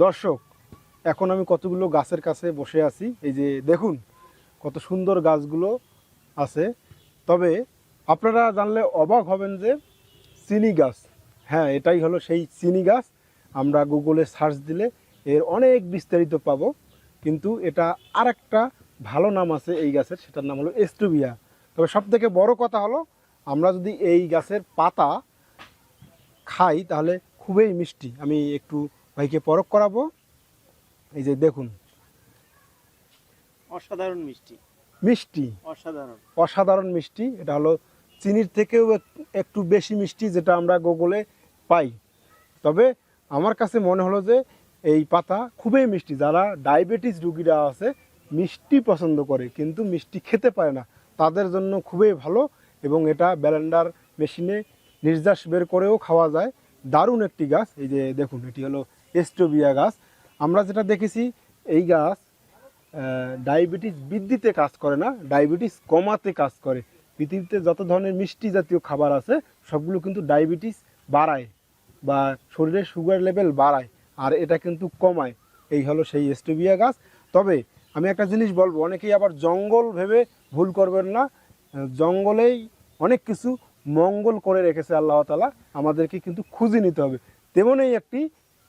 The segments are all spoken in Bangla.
দর্শক, এখন আমি কতগুলো গাছের কাছে বসে আছি, এই যে দেখুন কত সুন্দর গাছগুলো আছে। তবে আপনারা জানলে অবাক হবেন যে চিনি গাছ হ্যাঁ এটাই হলো সেই চিনি গাছ। আমরা গুগলে সার্চ দিলে এর অনেক বিস্তারিত পাবো, কিন্তু এটা আর একটা ভালো নাম আছে এই গাছের, সেটার নাম হলো এস্টোবিয়া তবে সব থেকে বড় কথা হলো, আমরা যদি এই গাছের পাতা খাই, তাহলে খুবই মিষ্টি। আমি একটু ভাইকে পরখ করাবো। এই যে দেখুন। অসাধারণ মিষ্টি। মিষ্টি। অসাধারণ। অসাধারণ মিষ্টি। এটা হলো চিনির থেকেও এক- একটু বেশি মিষ্টি যেটা আমরা গুগলে পাই। তবে আমার কাছে মনে হলো যে এই পাতা খুবই মিষ্টি। যারা ডায়াবেটিস রুগীরা আছে মিষ্টি পছন্দ করে কিন্তু মিষ্টি খেতে পারে না। তাদের জন্য খুবই ভালো এবং এটা ব্যালেন্ডার মেশিনে নির্যাস বের করেও খাওয়া যায়। দারুণ একটি গাছ। এই যে দেখুন, এটি হলো এস্টোবিয়া গাছ। আমরা যেটা দেখেছি, এই গাছ ডায়াবেটিস বৃদ্ধিতে কাজ করে না, ডায়াবেটিস কমাতে কাজ করে। পৃথিবীতে যত ধরনের মিষ্টি জাতীয় খাবার আছে, সবগুলো কিন্তু ডায়াবেটিস বাড়ায় বা শরীরে সুগার লেভেল বাড়ায়, আর এটা কিন্তু কমায়। এই হলো সেই স্টোবিয়া গাছ। তবে আমি একটা জিনিস বলব, অনেকেই আবার জঙ্গল ভেবে ভুল করবেন না। জঙ্গলেই অনেক কিছু মঙ্গল করে রেখেছে আল্লাহ তালা আমাদেরকে কিন্তু খুঁজে নিতে হবে। তেমনই একটি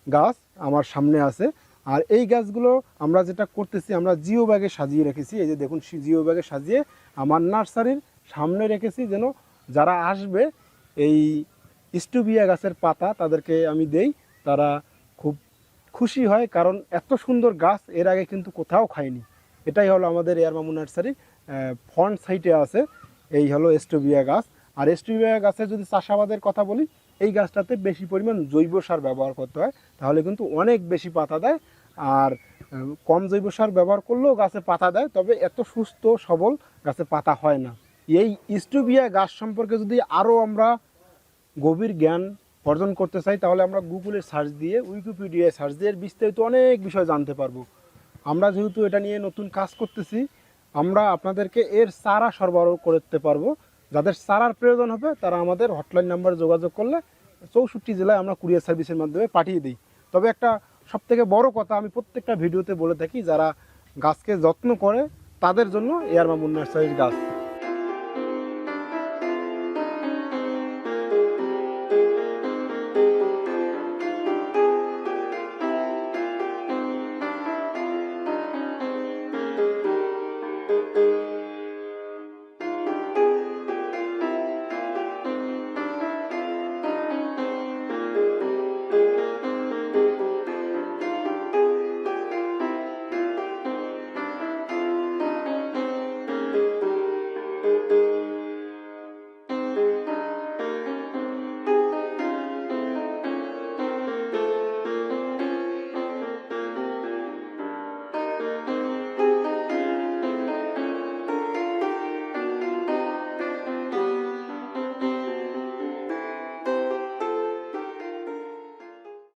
গাছ আমার সামনে আছে, আর এই গাছগুলো আমরা যেটা করতেছি, আমরা জিও ব্যাগে সাজিয়ে রেখেছি। এই যে দেখুন জিও ব্যাগে সাজিয়ে আমার নার্সারির সামনে রেখেছি যেন যারা আসবে, এই স্টুবিয়া গাছের পাতা তাদেরকে আমি দেই, তারা খুব খুশি হয়, কারণ এত সুন্দর গাছ এর আগে কিন্তু কোথাও খায়নি এটাই হলো আমাদের এয়ার মামু নার্সারির ফ্রন্ট সাইটে আছে, এই হলো স্টুবিয়া গাছ। আর স্টোবিয়া গাছের যদি চাষাবাদের কথা বলি, এই গাছটাতে বেশি পরিমাণ জৈব সার ব্যবহার করতে হয়, তাহলে কিন্তু অনেক বেশি পাতা দেয়। আর কম জৈব সার ব্যবহার করলেও গাছে পাতা দেয়, তবে এত সুস্থ সবল গাছে পাতা হয় না। এই স্টোবিয়া গাছ সম্পর্কে যদি আরও আমরা গভীর জ্ঞান অর্জন করতে চাই, তাহলে আমরা গুগলে সার্চ দিয়ে, উইকিপিডিয়ায় সার্চ দিয়ে বিস্তারিত অনেক বিষয় জানতে পারব। আমরা যেহেতু এটা নিয়ে নতুন কাজ করতেছি, আমরা আপনাদেরকে এর চারা সরবরাহ করতে পারব। যাদের সারার প্রয়োজন হবে, তারা আমাদের হটলাইন নাম্বারে যোগাযোগ করলে চৌষট্টি জেলায় আমরা কুরিয়ার সার্ভিসের মাধ্যমে পাঠিয়ে দিই। তবে একটা সবথেকে বড় কথা আমি প্রত্যেকটা ভিডিওতে বলে থাকি, যারা গাছকে যত্ন করে, তাদের জন্য এয়ার মামুন গাছ।